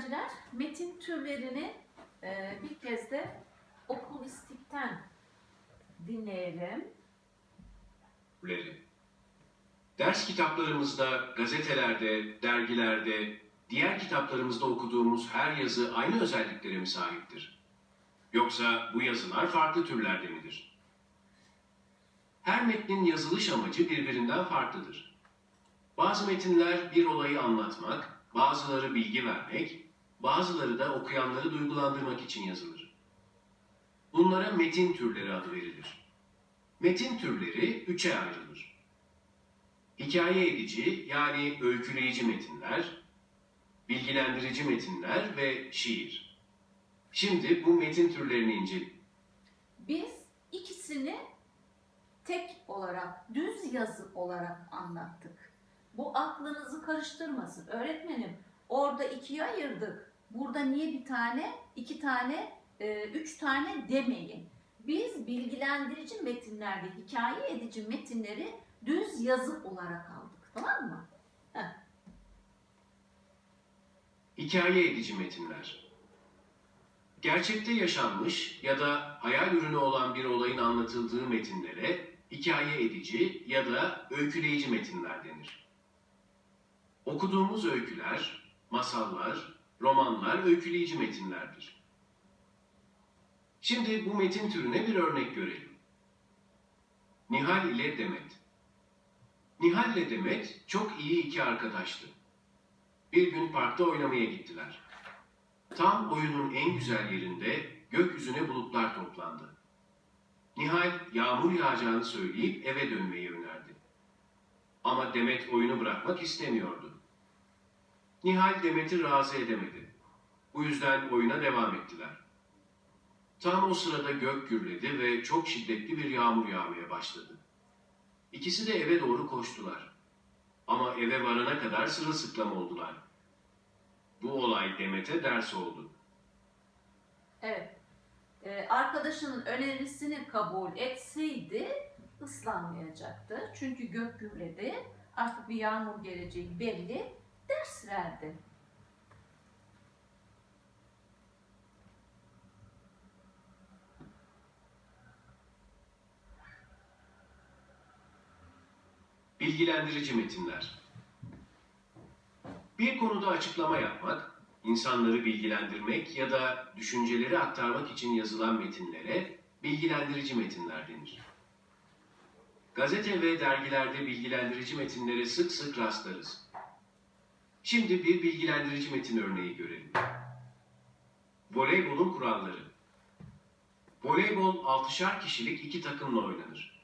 öğrenciler metin türlerini e, bir kez de okulistikten dinleyelim. Ders kitaplarımızda, gazetelerde, dergilerde, diğer kitaplarımızda okuduğumuz her yazı aynı özelliklere mi sahiptir? Yoksa bu yazılar farklı türlerde midir? Her metnin yazılış amacı birbirinden farklıdır. Bazı metinler bir olayı anlatmak, bazıları bilgi vermek, bazıları da okuyanları duygulandırmak için yazılır. Bunlara metin türleri adı verilir. Metin türleri üçe ayrılır. Hikaye edici yani öyküleyici metinler, bilgilendirici metinler ve şiir. Şimdi bu metin türlerini inceleyelim. Biz ikisini tek olarak, düz yazı olarak anlattık. Bu aklınızı karıştırmasın. Öğretmenim orada ikiye ayırdık. Burada niye bir tane, iki tane, e, üç tane demeyin. Biz bilgilendirici metinlerde hikaye edici metinleri düz yazı olarak aldık. Tamam mı? Hikaye edici metinler. Gerçekte yaşanmış ya da hayal ürünü olan bir olayın anlatıldığı metinlere hikaye edici ya da öyküleyici metinler denir. Okuduğumuz öyküler, masallar, romanlar öyküleyici metinlerdir. Şimdi bu metin türüne bir örnek görelim. Nihal ile Demet. Nihal ile Demet çok iyi iki arkadaştı. Bir gün parkta oynamaya gittiler. Tam oyunun en güzel yerinde gökyüzüne bulutlar toplandı. Nihal yağmur yağacağını söyleyip eve dönmeyi önerdi. Ama Demet oyunu bırakmak istemiyordu. Nihal Demet'i razı edemedi. Bu yüzden oyuna devam ettiler. Tam o sırada gök gürledi ve çok şiddetli bir yağmur yağmaya başladı. İkisi de eve doğru koştular. Ama eve varana kadar sırılsıklam oldular. Bu olay Demet'e ders oldu. Evet. Ee, arkadaşının önerisini kabul etseydi ıslanmayacaktı. Çünkü gök gürledi. Artık bir yağmur geleceği belli. Ders verdi. Bilgilendirici metinler. Bir konuda açıklama yapmak, insanları bilgilendirmek ya da düşünceleri aktarmak için yazılan metinlere bilgilendirici metinler denir. Gazete ve dergilerde bilgilendirici metinlere sık sık rastlarız. Şimdi bir bilgilendirici metin örneği görelim. Voleybolun kuralları. Voleybol altışar kişilik iki takımla oynanır.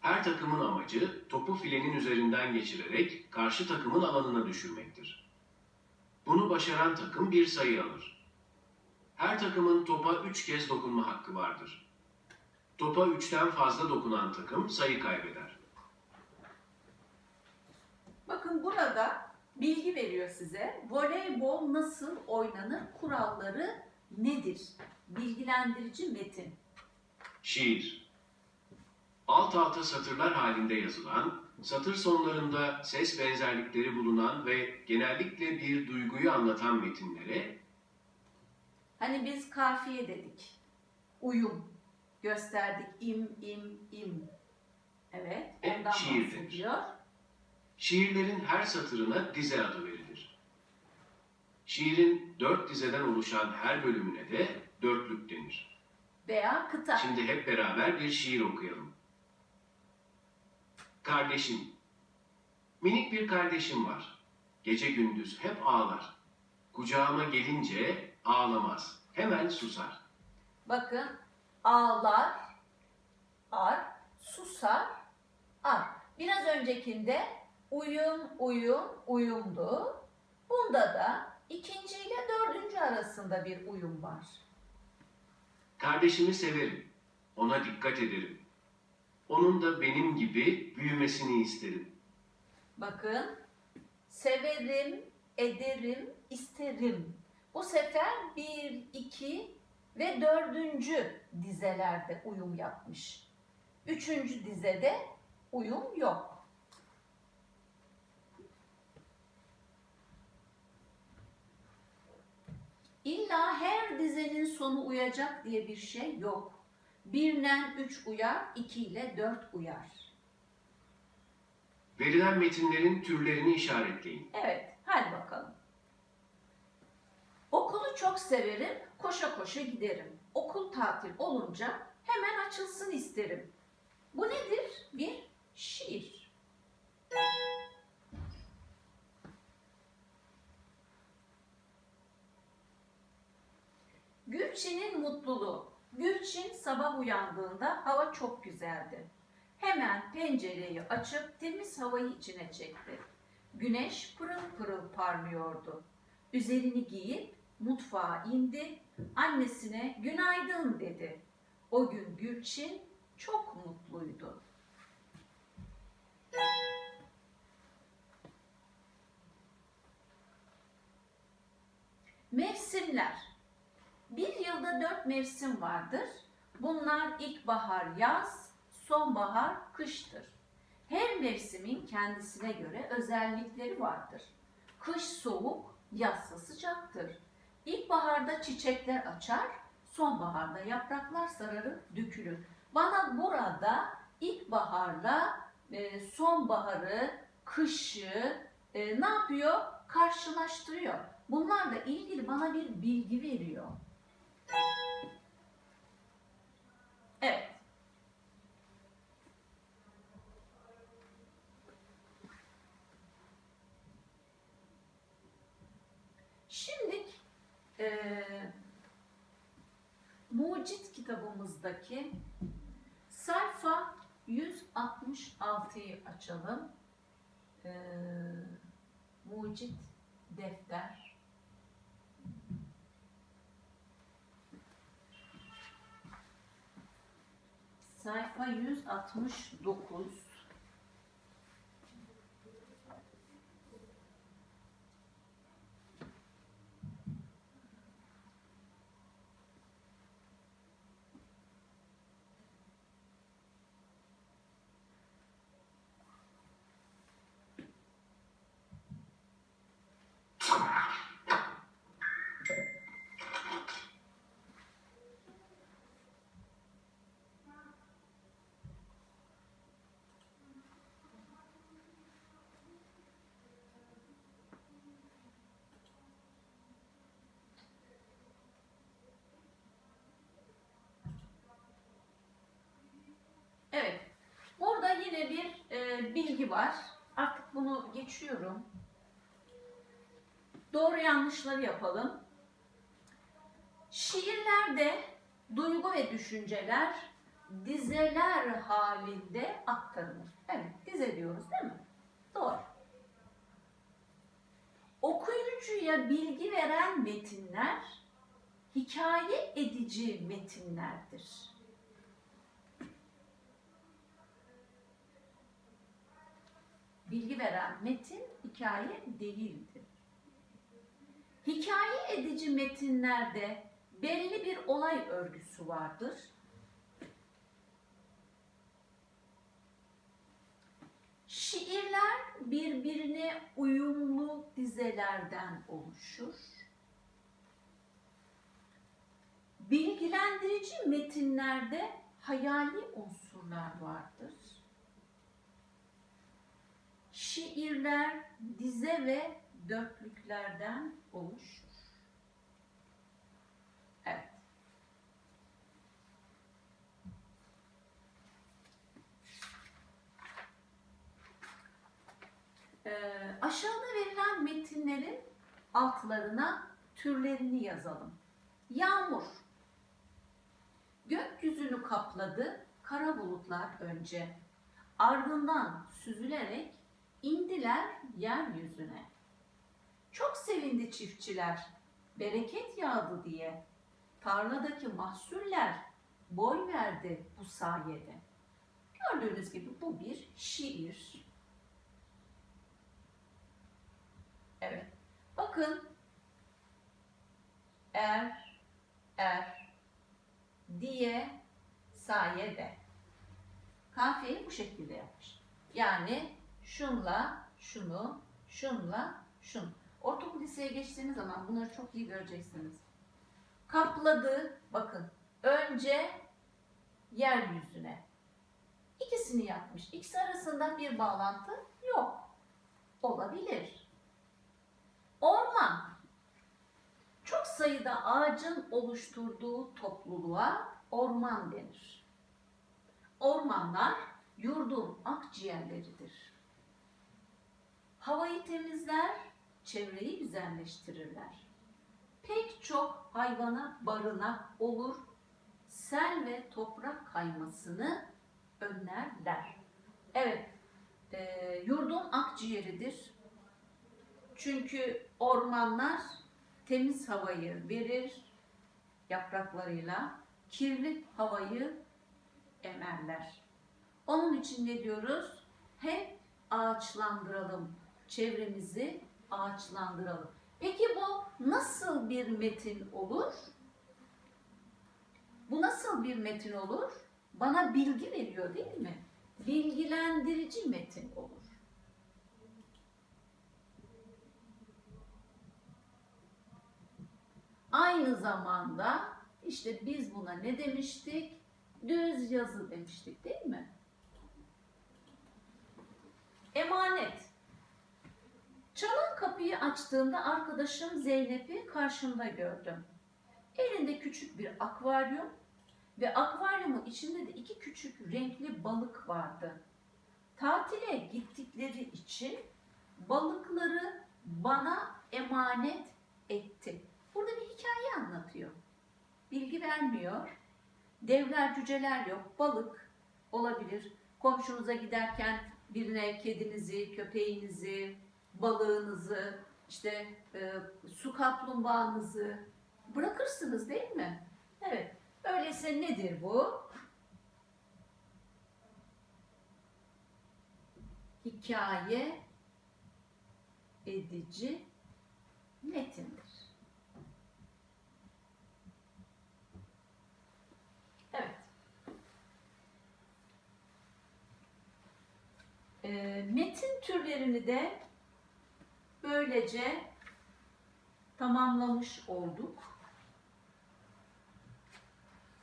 Her takımın amacı topu filenin üzerinden geçirerek karşı takımın alanına düşürmektir. Bunu başaran takım bir sayı alır. Her takımın topa üç kez dokunma hakkı vardır. Topa üçten fazla dokunan takım sayı kaybeder. Bakın burada bilgi veriyor size. Voleybol nasıl oynanır? Kuralları nedir? Bilgilendirici metin. Şiir Alt alta satırlar halinde yazılan, satır sonlarında ses benzerlikleri bulunan ve genellikle bir duyguyu anlatan metinlere Hani biz kafiye dedik. Uyum gösterdik. İm, im, im. Evet. Ondan şiir denir. bahsediyor. Şiirlerin her satırına dize adı verilir. Şiirin dört dizeden oluşan her bölümüne de dörtlük denir. Veya kıta. Şimdi hep beraber bir şiir okuyalım. Kardeşim. Minik bir kardeşim var. Gece gündüz hep ağlar. Kucağıma gelince ağlamaz. Hemen susar. Bakın ağlar, ar, susar, ar. Biraz öncekinde uyum, uyum, uyumdu. Bunda da ikinci ile dördüncü arasında bir uyum var. Kardeşimi severim. Ona dikkat ederim. Onun da benim gibi büyümesini isterim. Bakın severim, ederim, isterim. Bu sefer bir, iki ve dördüncü dizelerde uyum yapmış. Üçüncü dizede uyum yok. İlla her dizenin sonu uyacak diye bir şey yok. Birden üç uyar, iki ile dört uyar. Verilen metinlerin türlerini işaretleyin. Evet, hadi bakalım. Okulu çok severim, koşa koşa giderim. Okul tatil olunca hemen açılsın isterim. Gülçin'in mutluluğu. Gülçin sabah uyandığında hava çok güzeldi. Hemen pencereyi açıp temiz havayı içine çekti. Güneş pırıl pırıl parlıyordu. Üzerini giyip mutfağa indi. Annesine günaydın dedi. O gün Gülçin çok mutluydu. Mevsimler. Dört mevsim vardır. Bunlar ilkbahar, yaz, sonbahar, kıştır. Her mevsimin kendisine göre özellikleri vardır. Kış soğuk, yazsa sıcaktır. İlkbaharda çiçekler açar, sonbaharda yapraklar sararır, dökülür. Bana burada ilkbaharla e, sonbaharı, kışı e, ne yapıyor? Karşılaştırıyor. Bunlarla ilgili bana bir bilgi veriyor. Evet. Şimdi eee Mucit kitabımızdaki sayfa 166'yı açalım. Eee Mucit defter. Sayfa 169. Evet. Burada yine bir e, bilgi var. Artık bunu geçiyorum. Doğru yanlışları yapalım. Şiirlerde duygu ve düşünceler dizeler halinde aktarılır. Evet, dize diyoruz değil mi? Doğru. Okuyucuya bilgi veren metinler hikaye edici metinlerdir. Metin hikaye değildir. Hikaye edici metinlerde belli bir olay örgüsü vardır. Şiirler birbirine uyumlu dizelerden oluşur. Bilgilendirici metinlerde hayali unsurlar vardır. Şiirler dize ve dörtlüklerden oluşur. Evet. Ee, aşağıda verilen metinlerin altlarına türlerini yazalım. Yağmur. Gökyüzünü kapladı kara bulutlar önce. Ardından süzülerek indiler yeryüzüne. Çok sevindi çiftçiler, bereket yağdı diye. Tarladaki mahsuller boy verdi bu sayede. Gördüğünüz gibi bu bir şiir. Evet. Bakın. Er, er, diye, sayede. Kafiyeyi bu şekilde yapmış. Yani şunla şunu, şunla şun. Ortaokul liseye geçtiğiniz zaman bunları çok iyi göreceksiniz. kapladı. Bakın önce yeryüzüne. İkisini yapmış. İkisi arasında bir bağlantı yok. Olabilir. Orman. Çok sayıda ağacın oluşturduğu topluluğa orman denir. Ormanlar yurdun akciğerleridir. Havayı temizler, çevreyi güzelleştirirler. Pek çok hayvana barınak olur, sel ve toprak kaymasını önlerler. Evet, e, yurdun akciğeridir. Çünkü ormanlar temiz havayı verir yapraklarıyla, kirli havayı emerler. Onun için ne diyoruz? Hep ağaçlandıralım. Çevremizi ağaçlandıralım. Peki bu nasıl bir metin olur? Bu nasıl bir metin olur? Bana bilgi veriyor değil mi? Bilgilendirici metin olur. Aynı zamanda işte biz buna ne demiştik? Düz yazı demiştik değil mi? Emanet. Çalan kapıyı açtığımda arkadaşım Zeynep'i karşımda gördüm. Elinde küçük bir akvaryum ve akvaryumun içinde de iki küçük renkli balık vardı. Tatile gittikleri için balıkları bana emanet etti. Burada bir hikaye anlatıyor. Bilgi vermiyor. Devler, cüceler yok. Balık olabilir. Komşunuza giderken birine kedinizi, köpeğinizi, balığınızı, işte e, su kaplumbağanızı bırakırsınız değil mi? Evet. Öyleyse nedir bu? Hikaye edici metindir. Evet. Ee, metin türlerini de böylece tamamlamış olduk.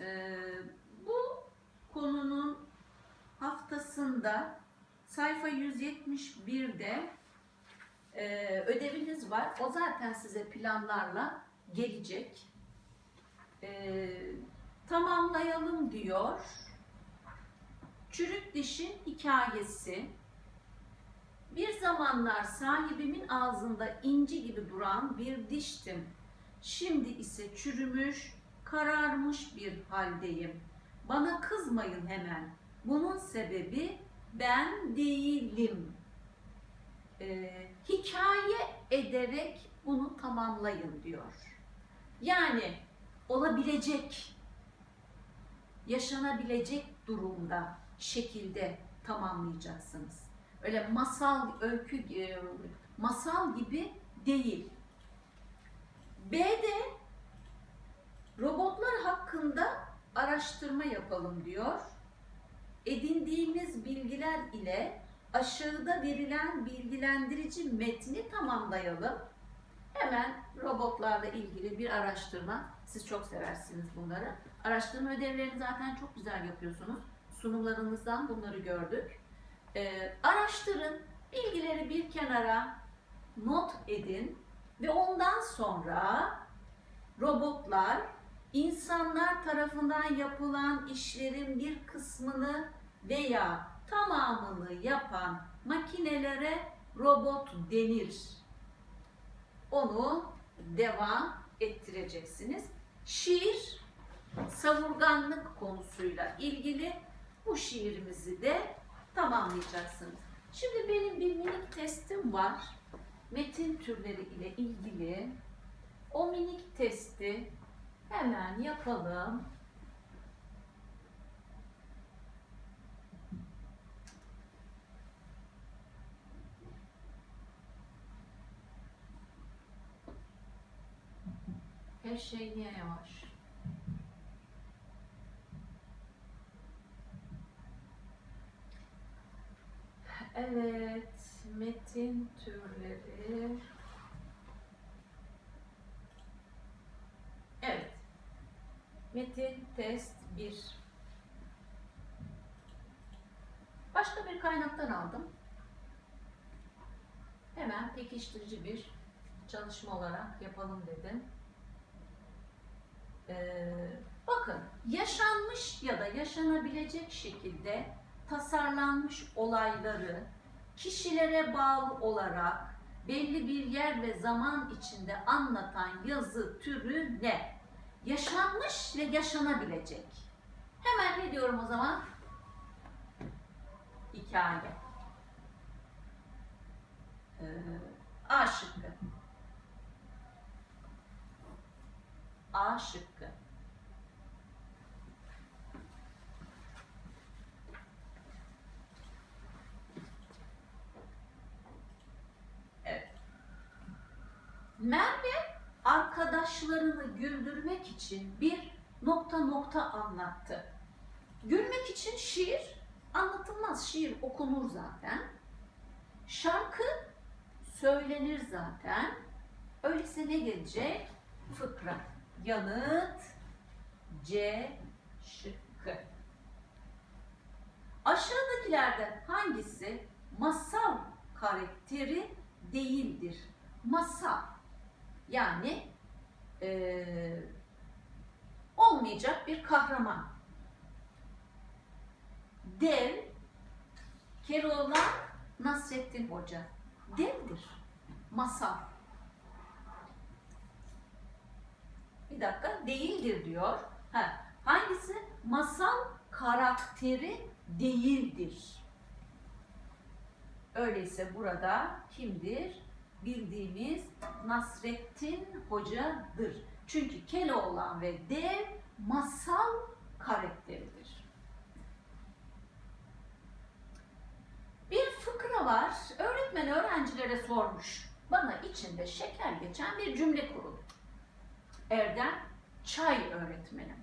Ee, bu konunun haftasında sayfa 171'de e, ödeviniz var. O zaten size planlarla gelecek. Ee, tamamlayalım diyor. Çürük dişin hikayesi. Bir zamanlar sahibimin ağzında inci gibi duran bir diştim. Şimdi ise çürümüş, kararmış bir haldeyim. Bana kızmayın hemen. Bunun sebebi ben değilim. Ee, hikaye ederek bunu tamamlayın diyor. Yani olabilecek, yaşanabilecek durumda, şekilde tamamlayacaksınız. Öyle masal, öykü, e, masal gibi değil. B'de robotlar hakkında araştırma yapalım diyor. Edindiğimiz bilgiler ile aşağıda verilen bilgilendirici metni tamamlayalım. Hemen robotlarla ilgili bir araştırma. Siz çok seversiniz bunları. Araştırma ödevlerini zaten çok güzel yapıyorsunuz. Sunumlarınızdan bunları gördük. Ee, araştırın, bilgileri bir kenara not edin ve ondan sonra robotlar insanlar tarafından yapılan işlerin bir kısmını veya tamamını yapan makinelere robot denir. Onu devam ettireceksiniz. Şiir savurganlık konusuyla ilgili bu şiirimizi de tamamlayacaksınız. Şimdi benim bir minik testim var. Metin türleri ile ilgili. O minik testi hemen yapalım. Her şey niye yavaş? Evet, metin türleri. Evet. Metin test 1. Başka bir kaynaktan aldım. Hemen pekiştirici bir çalışma olarak yapalım dedim. Ee, bakın yaşanmış ya da yaşanabilecek şekilde tasarlanmış olayları kişilere bağlı olarak belli bir yer ve zaman içinde anlatan yazı türü ne? Yaşanmış ve yaşanabilecek. Hemen ne diyorum o zaman? Hikaye. Ee, A şıkkı. A şıkkı. Evet. Merve arkadaşlarını güldürmek için bir nokta nokta anlattı. Gülmek için şiir anlatılmaz. Şiir okunur zaten. Şarkı söylenir zaten. Öyleyse ne gelecek? Fıkra. Yanıt C şıkkı. Aşağıdakilerden hangisi masal karakteri değildir? Masal. Yani eee, olmayacak bir kahraman. Dev, Keloğlan, Nasrettin Hoca. Devdir. Masal. Bir dakika, değildir diyor. Ha, hangisi? Masal karakteri değildir. Öyleyse burada kimdir? Bildiğimiz Nasrettin Hoca'dır. Çünkü Keloğlan ve Dev masal karakteridir. Bir fıkra var. Öğretmen öğrencilere sormuş. Bana içinde şeker geçen bir cümle kurun. Erdem, çay öğretmenim.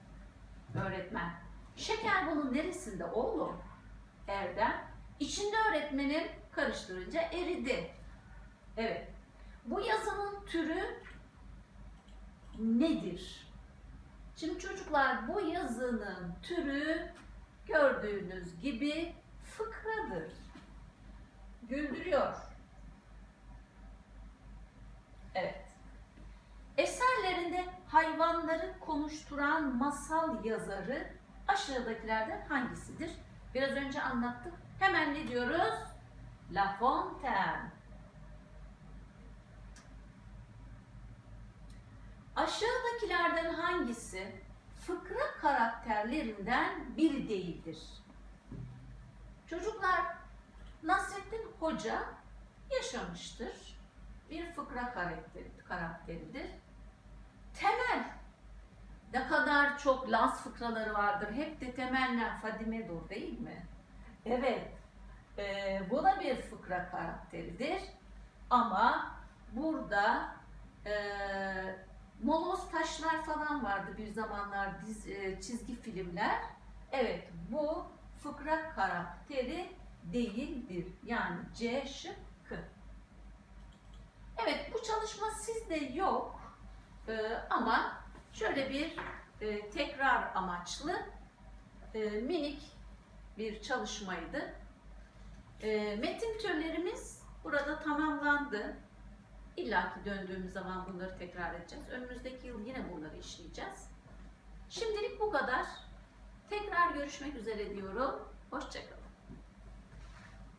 Öğretmen, şeker bunun neresinde oğlum? Erdem, içinde öğretmenim karıştırınca eridi. Evet. Bu yazının türü nedir? Şimdi çocuklar bu yazının türü gördüğünüz gibi fıkradır. Güldürüyor. Evet. Eserlerinde hayvanları konuşturan masal yazarı aşağıdakilerden hangisidir? Biraz önce anlattık. Hemen ne diyoruz? La Fontaine. Aşağıdakilerden hangisi fıkra karakterlerinden biri değildir? Çocuklar Nasrettin Hoca yaşamıştır. Bir fıkra karakteri, karakteridir. Temel ne kadar çok Laz fıkraları vardır. Hep de temeller Fadime'dur değil mi? Evet. E, bu da bir fıkra karakteridir. Ama burada e, moloz taşlar falan vardı bir zamanlar diz, e, çizgi filmler. Evet bu fıkra karakteri değildir. Yani C şıkkı. Evet bu çalışma sizde yok Ee, ama şöyle bir e, tekrar amaçlı e, minik bir çalışmaydı. E, metin türlerimiz burada tamamlandı. İlla ki döndüğümüz zaman bunları tekrar edeceğiz. Önümüzdeki yıl yine bunları işleyeceğiz. Şimdilik bu kadar. Tekrar görüşmek üzere diyorum. Hoşçakalın.